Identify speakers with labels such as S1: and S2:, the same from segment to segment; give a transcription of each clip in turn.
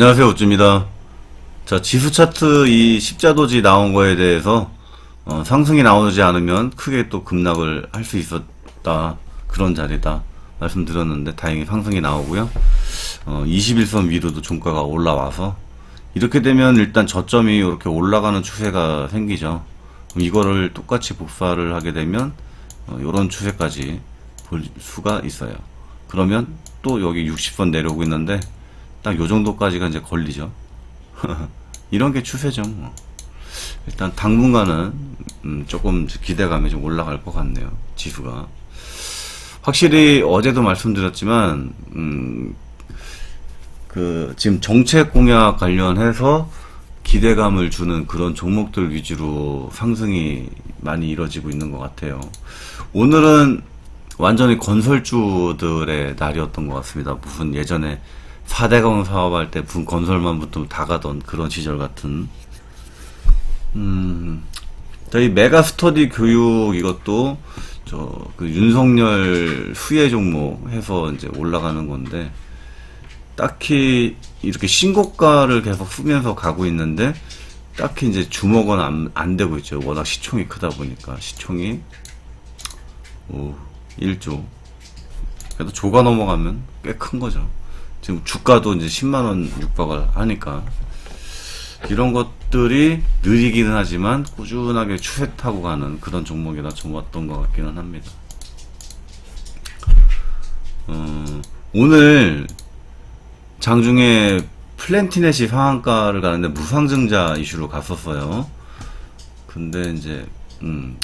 S1: 안녕하세요, 우쭈입니다. 자, 지수 차트 이 십자도지 나온 거에 대해서 어, 상승이 나오지 않으면 크게 또 급락을 할 수 있었다. 그런 자리다. 말씀드렸는데 다행히 상승이 나오고요. 어, 21선 위로도 종가가 올라와서 이렇게 되면 일단 저점이 이렇게 올라가는 추세가 생기죠. 이거를 똑같이 복사를 하게 되면 어, 이런 추세까지 볼 수가 있어요. 그러면 또 여기 60선 내려오고 있는데 딱 요 정도까지가 이제 걸리죠. 이런 게 추세죠. 뭐. 일단 당분간은 음, 조금 기대감이 좀 올라갈 것 같네요. 지수가. 확실히 어제도 말씀드렸지만 음, 그 지금 정책 공약 관련해서 기대감을 주는 그런 종목들 위주로 상승이 많이 이뤄지고 있는 것 같아요. 오늘은 완전히 건설주들의 날이었던 것 같습니다. 무슨 예전에 4대강 사업할 때 무슨 건설만 붙으면 다 가던 그런 시절 같은. 음, 저희 메가 스터디 교육 이것도 저 그 윤석열 수혜 종목 해서 이제 올라가는 건데 딱히 이렇게 신고가를 계속 쓰면서 가고 있는데 딱히 이제 주목은 안, 안 되고 있죠. 워낙 시총이 크다 보니까 시총이 오 1조 그래도 조가 넘어가면 꽤 큰 거죠. 지금 주가도 이제 10만 원 육박을 하니까 이런 것들이 느리기는 하지만 꾸준하게 추세 타고 가는 그런 종목이라 좋았던 것 같기는 합니다. 어, 오늘 장중에 플랜티넷이 상한가를 가는데 무상증자 이슈로 갔었어요. 근데 이제 음,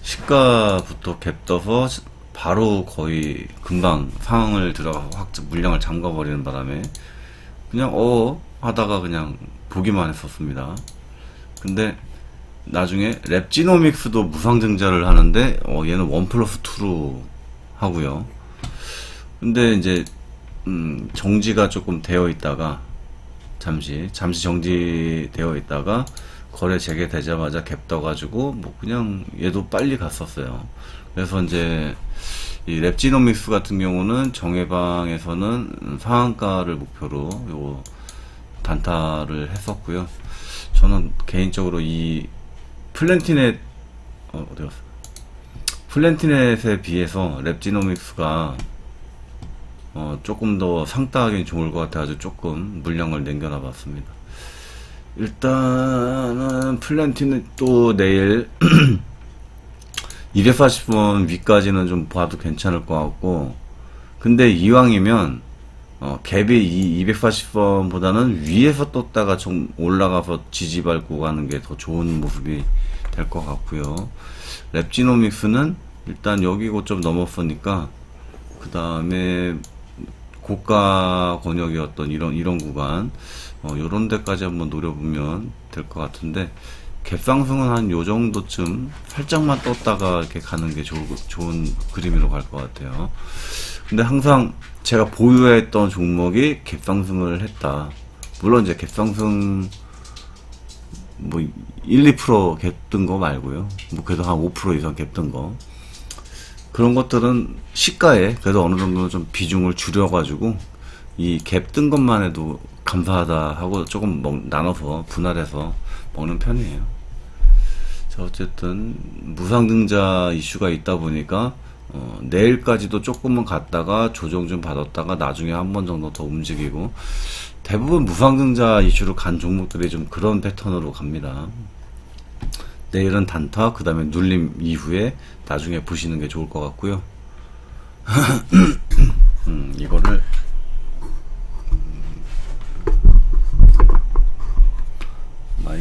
S1: 시가부터 갭 떠서 바로 거의 금방 상황을 들어가서 확 물량을 잠가버리는 바람에 그냥 어 하다가 그냥 보기만 했었습니다. 근데 나중에 랩지노믹스도 무상증자를 하는데 어 얘는 원 플러스 2로 하고요. 근데 이제 음, 정지가 조금 되어 있다가 잠시 잠시 정지되어 있다가 거래 재개되자마자 갭 떠가지고 뭐 그냥 얘도 빨리 갔었어요. 그래서 이제 이 랩지노믹스 같은 경우는 정해방에서는 상한가를 목표로 요 단타를 했었고요. 저는 개인적으로 이 플랜티넷 어, 어디 갔어? 플랜티넷에 비해서 랩지노믹스가 어, 조금 더 상따하긴 좋을 것 같아가지고 조금 물량을 남겨놔 봤습니다. 일단은 플랜티는 또 내일 240원 위까지는 좀 봐도 괜찮을 것 같고 근데 이왕이면 어, 갭이 이 240원보다는 위에서 떴다가 좀 올라가서 지지밟고 가는 게 더 좋은 모습이 될 것 같고요. 랩지노믹스는 일단 여기고 좀 넘었으니까 그 다음에 고가 권역이었던 이런 이런 구간 어, 요런 데까지 한번 노려보면 될 것 같은데 갭상승은 한 요 정도쯤 살짝만 떴다가 이렇게 가는 게 좋, 좋은 그림으로 갈 것 같아요. 근데 항상 제가 보유했던 종목이 갭상승을 했다. 물론 이제 갭상승 뭐 1, 2% 갭뜬 거 말고요. 뭐 그래도 한 5% 이상 갭뜬 거. 그런 것들은 시가에 그래도 어느 정도 좀 비중을 줄여가지고 이 갭 뜬 것만 해도 감사하다 하고 조금 먹, 나눠서 분할해서 먹는 편이에요. 자 어쨌든 무상등자 이슈가 있다 보니까 어, 내일까지도 조금은 갔다가 조정 좀 받았다가 나중에 한 번 정도 더 움직이고 대부분 무상등자 이슈로 간 종목들이 좀 그런 패턴으로 갑니다. 내일은 단타, 그 다음에 눌림 이후에 나중에 보시는 게 좋을 것 같고요. 음, 이거를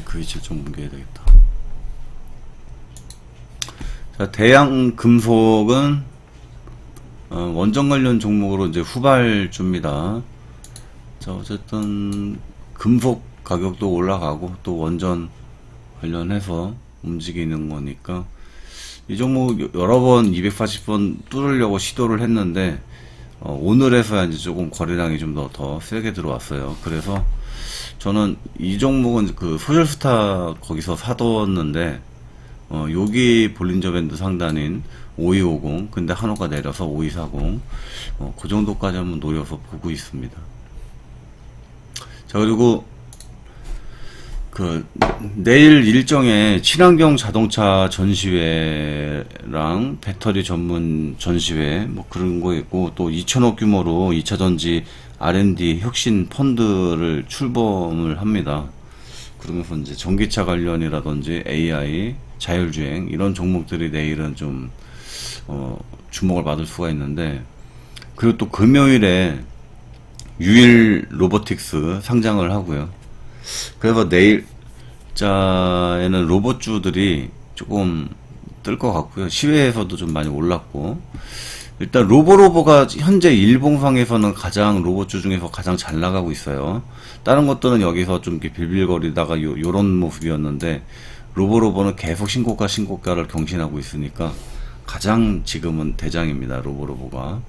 S1: 마이크 위치를 좀 옮겨야 되겠다. 자, 대양 금속은 어, 원전 관련 종목으로 이제 후발주입니다. 자, 어쨌든 금속 가격도 올라가고 또 원전 관련해서 움직이는 거니까 이 종목 여러 번 240번 뚫으려고 시도를 했는데 어, 오늘에서야 이제 조금 거래량이 좀 더 더 세게 들어왔어요. 그래서 저는 이 종목은 그 소셜스타 거기서 사뒀는데 어, 여기 볼린저 밴드 상단인 5250 근데 한호가 내려서 5240 어, 그 정도까지 한번 노려서 보고 있습니다. 자, 그리고 그 내일 일정에 친환경 자동차 전시회랑 배터리 전문 전시회 뭐 그런 거 있고 또 2천억 규모로 2차 전지 R&D 혁신 펀드를 출범을 합니다. 그러면서 이제 전기차 관련이라든지 AI, 자율주행 이런 종목들이 내일은 좀 어, 주목을 받을 수가 있는데 그리고 또 금요일에 유일 로보틱스 상장을 하고요. 그래서 내일 자에는 로봇주들이 조금 뜰 것 같고요. 시외에서도 좀 많이 올랐고 일단 로보로보가 현재 일봉상에서는 가장 로봇주 중에서 가장 잘 나가고 있어요. 다른 것들은 여기서 좀 이렇게 빌빌거리다가 요, 요런 모습이었는데 로보로보는 계속 신고가 신고가를 경신하고 있으니까 가장 지금은 대장입니다. 로보로보가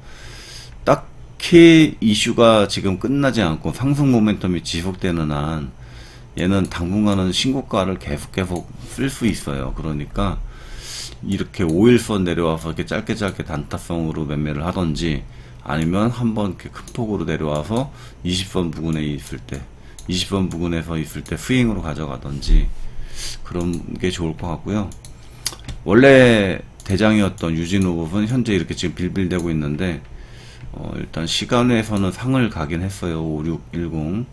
S1: 딱히 이슈가 지금 끝나지 않고 상승 모멘텀이 지속되는 한 얘는 당분간은 신고가를 계속 계속 쓸 수 있어요. 그러니까 이렇게 5일선 내려와서 이렇게 짧게 짧게 단타성으로 매매를 하던지 아니면 한번 이렇게 큰 폭으로 내려와서 20선 부근에 있을 때 20선 부근에서 있을 때 스윙으로 가져가던지 그런 게 좋을 것 같고요. 원래 대장이었던 유진 로봇은 현재 이렇게 지금 빌빌대고 있는데 어, 일단 시간에서는 상을 가긴 했어요. 5610.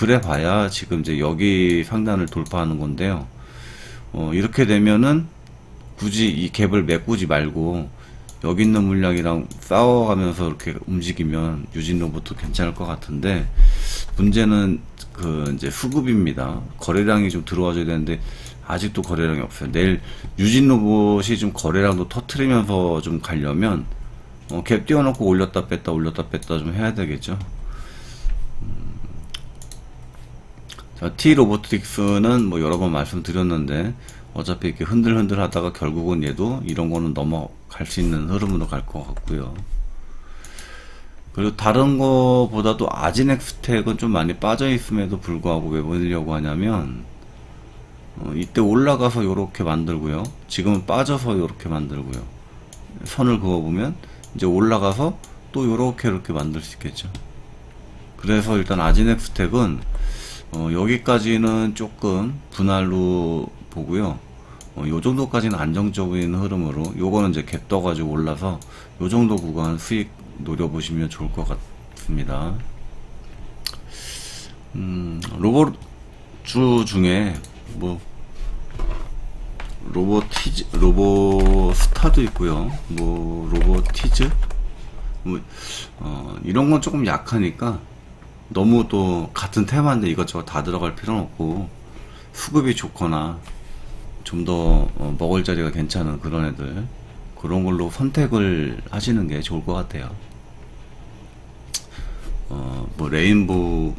S1: 그래 봐야 지금 이제 여기 상단을 돌파하는 건데요. 어, 이렇게 되면은 굳이 이 갭을 메꾸지 말고 여기 있는 물량이랑 싸워가면서 이렇게 움직이면 유진 로봇도 괜찮을 것 같은데 문제는 그 이제 수급입니다. 거래량이 좀 들어와줘야 되는데 아직도 거래량이 없어요. 내일 유진 로봇이 좀 거래량도 터트리면서 좀 가려면 어, 갭 띄워놓고 올렸다 뺐다 올렸다 뺐다 좀 해야 되겠죠. 음. 자, T 로보틱스는 뭐 여러 번 말씀드렸는데 어차피 이렇게 흔들흔들 하다가 결국은 얘도 이런 거는 넘어갈 수 있는 흐름으로 갈 것 같고요. 그리고 다른 거보다도 아지넥스 텍은 좀 많이 빠져 있음에도 불구하고 왜 보려고 하냐면 어, 이때 올라가서 요렇게 만들고요. 지금은 빠져서 요렇게 만들고요. 선을 그어보면 이제 올라가서 또 요렇게 이렇게 만들 수 있겠죠. 그래서 일단 아지넥스 텍은 어, 여기까지는 조금 분할로 보고요. 어, 요 정도까지는 안정적인 흐름으로 요거는 이제 갭 떠가지고 올라서 요 정도 구간 수익 노려보시면 좋을 것 같습니다. 음, 로봇 주 중에 뭐 로보티즈, 로보스타도 있고요. 뭐 로보티즈, 뭐 어, 이런 건 조금 약하니까 너무 또 같은 테마인데 이것저것 다 들어갈 필요는 없고 수급이 좋거나 좀 더 먹을 자리가 괜찮은 그런 애들 그런 걸로 선택을 하시는 게 좋을 것 같아요. 어, 뭐 레인보우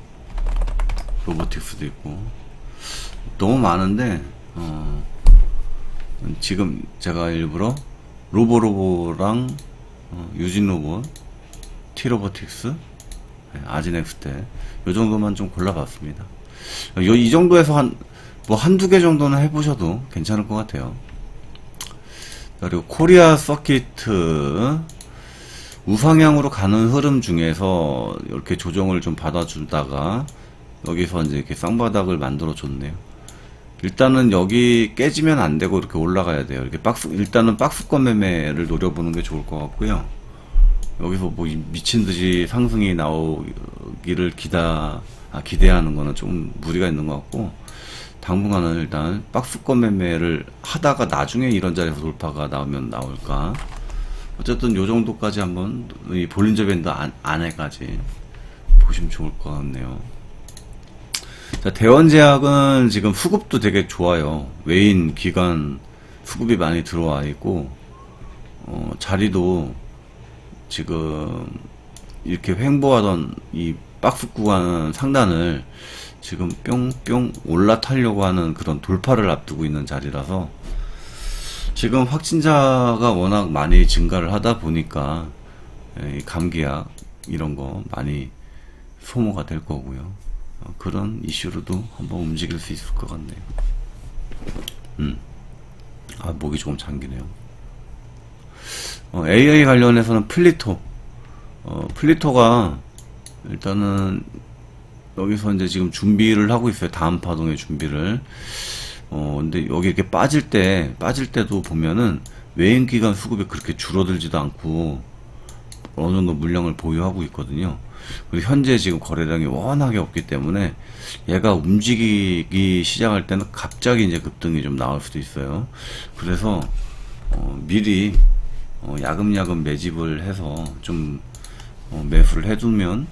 S1: 로보틱스도 있고 너무 많은데 어, 지금 제가 일부러 로보로보랑 어, 유진 로봇, 티로보틱스, 네, 아지넥스테 요 정도만 좀 골라봤습니다. 요, 이 정도에서 한 뭐 한두 개 정도는 해보셔도 괜찮을 것 같아요. 그리고 코리아 서키트 우상향으로 가는 흐름 중에서 이렇게 조정을 좀 받아주다가 여기서 이제 이렇게 쌍바닥을 만들어 줬네요. 일단은 여기 깨지면 안 되고 이렇게 올라가야 돼요. 이렇게 박스 일단은 박스권 매매를 노려보는 게 좋을 것 같고요. 여기서 뭐 미친 듯이 상승이 나오기를 기다 아, 기대하는 거는 좀 무리가 있는 것 같고 당분간은 일단 박스권 매매를 하다가 나중에 이런 자리에서 돌파가 나오면 나올까. 어쨌든 요 정도까지 한번 이 볼린저 밴드 안, 안에까지 보시면 좋을 것 같네요. 자, 대원제약은 지금 수급도 되게 좋아요. 외인, 기관 수급이 많이 들어와 있고, 어, 자리도 지금 이렇게 횡보하던 이 박스 구간 상단을 지금 뿅뿅 올라타려고 하는 그런 돌파를 앞두고 있는 자리라서 지금 확진자가 워낙 많이 증가를 하다 보니까 이 감기약 이런 거 많이 소모가 될 거고요. 어, 그런 이슈로도 한번 움직일 수 있을 것 같네요. 음. 아, 목이 조금 잠기네요. 어, AI 관련해서는 플리토. 어, 플리토가 일단은 여기서 이제 지금 준비를 하고 있어요. 다음 파동의 준비를. 어, 근데 여기 이렇게 빠질 때, 빠질 때도 보면은 외인 기간 수급이 그렇게 줄어들지도 않고 어느 정도 물량을 보유하고 있거든요. 그리고 현재 지금 거래량이 워낙에 없기 때문에 얘가 움직이기 시작할 때는 갑자기 이제 급등이 좀 나올 수도 있어요. 그래서 어, 미리 어, 야금야금 매집을 해서 좀 어, 매수를 해두면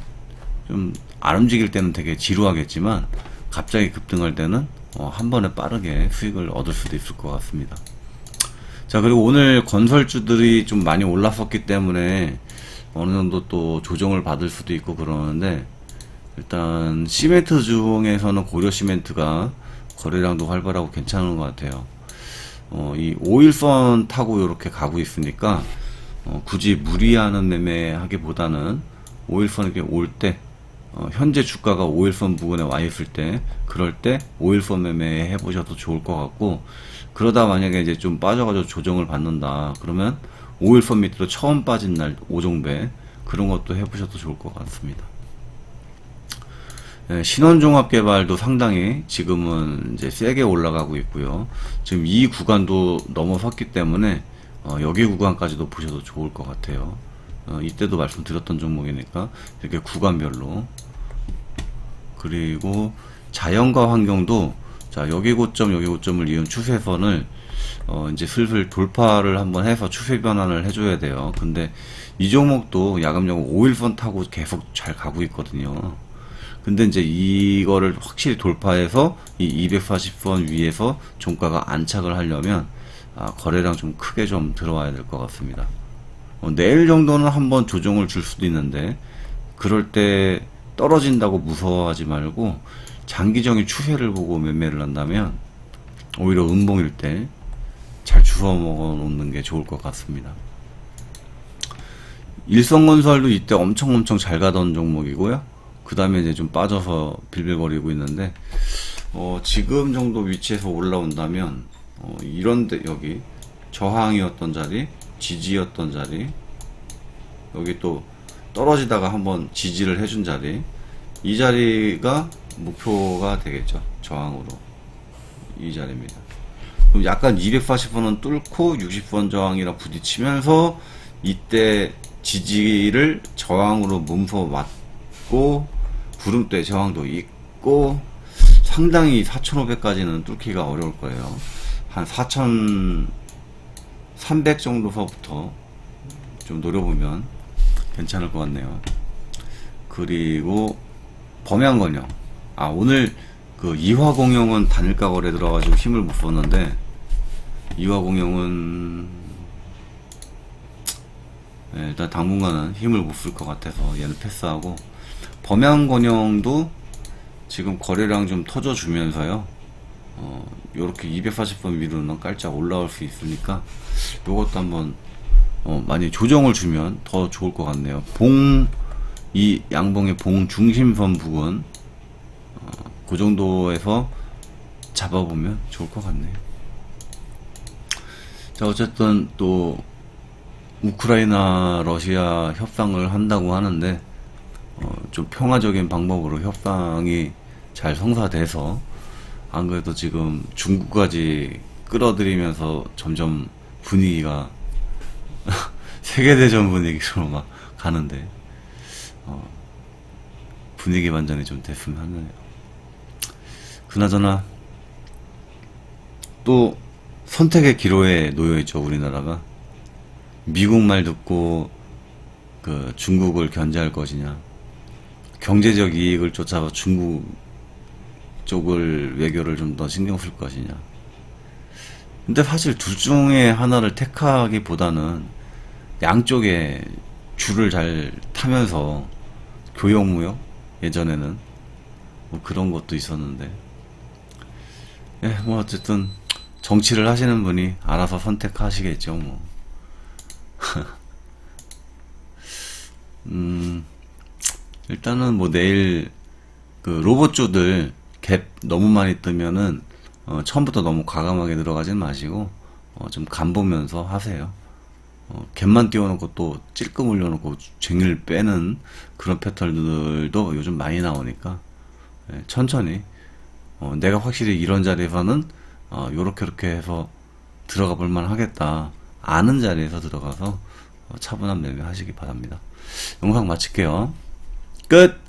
S1: 좀 안 움직일 때는 되게 지루하겠지만 갑자기 급등할 때는 어, 한 번에 빠르게 수익을 얻을 수도 있을 것 같습니다. 자 그리고 오늘 건설주들이 좀 많이 올랐었기 때문에 어느 정도 또 조정을 받을 수도 있고 그러는데 일단 시멘트 중에서는 고려 시멘트가 거래량도 활발하고 괜찮은 것 같아요. 어, 이 5일선 타고 이렇게 가고 있으니까 어, 굳이 무리하는 매매하기보다는 5일선 이렇게 올때 어, 현재 주가가 5일선 부근에 와 있을 때 그럴 때 5일선 매매 해보셔도 좋을 것 같고 그러다 만약에 이제 좀 빠져가지고 조정을 받는다 그러면 5일선 밑으로 처음 빠진 날 5종배 그런 것도 해보셔도 좋을 것 같습니다. 예, 신원종합개발도 상당히 지금은 이제 세게 올라가고 있고요. 지금 이 구간도 넘어섰기 때문에 어, 여기 구간까지도 보셔도 좋을 것 같아요. 어, 이때도 말씀드렸던 종목이니까 이렇게 구간별로 그리고 자연과 환경도 자 여기 고점 여기 고점을 이은 추세선을 어 이제 슬슬 돌파를 한번 해서 추세 변환을 해줘야 돼요. 근데 이 종목도 야금야금 5일선 타고 계속 잘 가고 있거든요. 근데 이제 이거를 확실히 돌파해서 이 240선 위에서 종가가 안착을 하려면 아, 거래량 좀 크게 좀 들어와야 될 것 같습니다. 어, 내일 정도는 한번 조정을 줄 수도 있는데 그럴 때 떨어진다고 무서워하지 말고 장기적인 추세를 보고 매매를 한다면 오히려 음봉일 때 잘 주워 먹어 놓는 게 좋을 것 같습니다. 일성건설도 이때 엄청 엄청 잘 가던 종목이고요. 그 다음에 이제 좀 빠져서 빌빌거리고 있는데 어, 지금 정도 위치에서 올라온다면 어, 이런데 여기 저항이었던 자리, 지지였던 자리, 여기 또 떨어지다가 한번 지지를 해준 자리, 이 자리가 목표가 되겠죠. 저항으로 이 자리입니다. 그럼 약간 240번은 뚫고 60번 저항이랑 부딪히면서 이때 지지를 저항으로 몸소 맞고 구름대 저항도 있고 상당히 4,500까지는 뚫기가 어려울 거예요. 한 4,300 정도서부터 좀 노려보면 괜찮을 것 같네요. 그리고 범양건영. 아, 오늘 그 이화공영은 단일가 거래 들어가지고 힘을 못 썼는데, 이화공영은, 네, 일단 당분간은 힘을 못 쓸 것 같아서 얘는 패스하고, 범양건영도 지금 거래량 좀 터져주면서요, 어, 요렇게 240번 위로는 깔짝 올라올 수 있으니까, 요것도 한번, 어, 많이 조정을 주면 더 좋을 것 같네요. 봉, 이 양봉의 봉 중심선 부근, 어, 그 정도에서 잡아보면 좋을 것 같네요. 자, 어쨌든 또, 우크라이나 러시아 협상을 한다고 하는데, 어, 좀 평화적인 방법으로 협상이 잘 성사돼서, 안 그래도 지금 중국까지 끌어들이면서 점점 분위기가 세계대전 분위기로 막 가는데, 어, 분위기 반전이 좀 됐으면 하네요. 그나저나, 또 선택의 기로에 놓여 있죠, 우리나라가. 미국 말 듣고 그 중국을 견제할 것이냐. 경제적 이익을 쫓아서 중국 쪽을 외교를 좀 더 신경 쓸 것이냐. 근데 사실 둘 중에 하나를 택하기보다는 양쪽에 줄을 잘 타면서 교역무역 예전에는 뭐 그런 것도 있었는데 예, 뭐 어쨌든 정치를 하시는 분이 알아서 선택하시겠죠, 뭐. 음, 일단은 뭐 내일 그 로봇주들 갭 너무 많이 뜨면은 어, 처음부터 너무 과감하게 들어가진 마시고 어, 좀 간 보면서 하세요. 어, 갭만 띄워놓고 또 찔끔 올려놓고 쟁일 빼는 그런 패턴들도 요즘 많이 나오니까 예, 천천히 어, 내가 확실히 이런 자리에서는 어, 요렇게 요렇게 해서 들어가 볼만 하겠다 아는 자리에서 들어가서 어, 차분한 매매 하시기 바랍니다 영상 마칠게요 끝